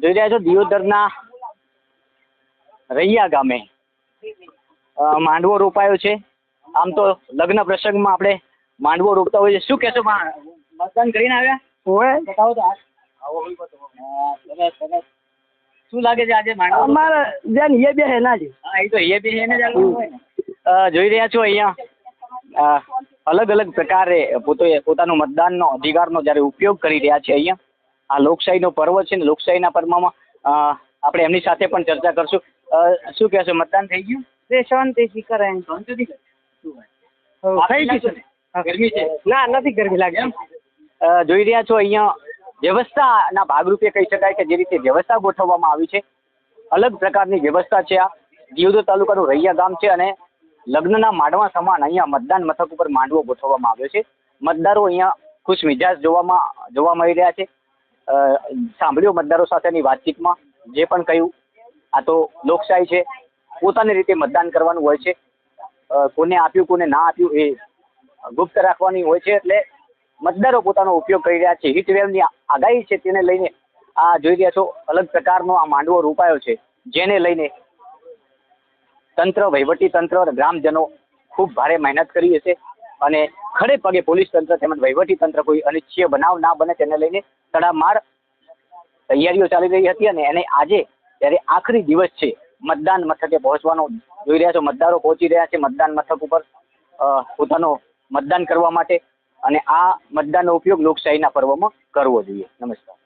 જોઈ રહ્યા છો દિયોદરના રૈયા ગામે માંડવો રોપાયો છે આમ તો લગ્ન પ્રસંગમાં આપણે માંડવો રોપતા હોઈએ. શું કહેશો મતદાન કરીને આવ્યા હોય બતાવો તો. હા. શું લાગે છે આજે માંડવો અમારે બેન એ બે હેના છે હા એ તો એ બી હોય ને. જોઈ રહ્યા છો અહીંયા અલગ અલગ પ્રકારે પોતે પોતાનો મતદાનનો અધિકારનો જ્યારે ઉપયોગ કરી રહ્યા છે અહીંયા આ લોકશાહીનો પર્વ છે ને લોકશાહીના પર્વમાં આપણે એમની સાથે પણ ચર્ચા કરશું. શું કહેશો મતદાન થઈ ગયું? તે શાંતિથી કરે એમ. શાંતિથી શું થઈ ગયું ગરમી છે? ના નથી ગરમી લાગે એમ? જોઈ રહ્યા છો અહીંયા વ્યવસ્થાના ભાગરૂપે કહી શકાય કે જે રીતે વ્યવસ્થા ગોઠવવામાં આવી છે. અલગ પ્રકારની વ્યવસ્થા છે આ. દિયોદર તાલુકાનું રૈયા ગામ છે અને લગ્નના માંડવા સમાન અહીંયા મતદાન મથક ઉપર માંડવો ગોઠવવામાં આવ્યો છે. મતદારો અહીંયા ખુશ મિજાજ જોવામાં જોવા મળી રહ્યા છે. સાંભળ્યો મતદારો સાથેની વાતચીતમાં, જે પણ કહ્યું, આ તો લોકશાહી છે, પોતાની રીતે મતદાન કરવાનું હોય છે કોને આપ્યું, કોને ના આપ્યું એ ગુપ્ત રાખવાની હોય છે, એટલે મતદારો પોતાનો ઉપયોગ કરી રહ્યા છે હીટવેવની આગાહી છે તેને લઈને આ જોઈ રહ્યા છો, અલગ પ્રકારનો આ માંડવો રોપાયો છે, જેને લઈને તંત્ર, વહીવટી તંત્ર ગ્રામજનો ખૂબ ભારે મહેનત કરી હશે. અને ખડે પગે પોલીસ તંત્ર તેમજ વહીવટી તંત્ર કોઈ અનિચ્છીય બનાવ ના બને તેને લઈને તડામાર તૈયારીઓ ચાલી રહી હતી અને એને આજે જ્યારે આખરી દિવસ છે મતદાન મથકે પહોંચવાનો જોઈ રહ્યા છો, મતદારો પહોંચી રહ્યા છે મતદાન મથક ઉપર પોતાનો મતદાન કરવા માટે અને આ મતદાનનો ઉપયોગ લોકશાહીના પર્વમાં કરવો જોઈએ. નમસ્કાર.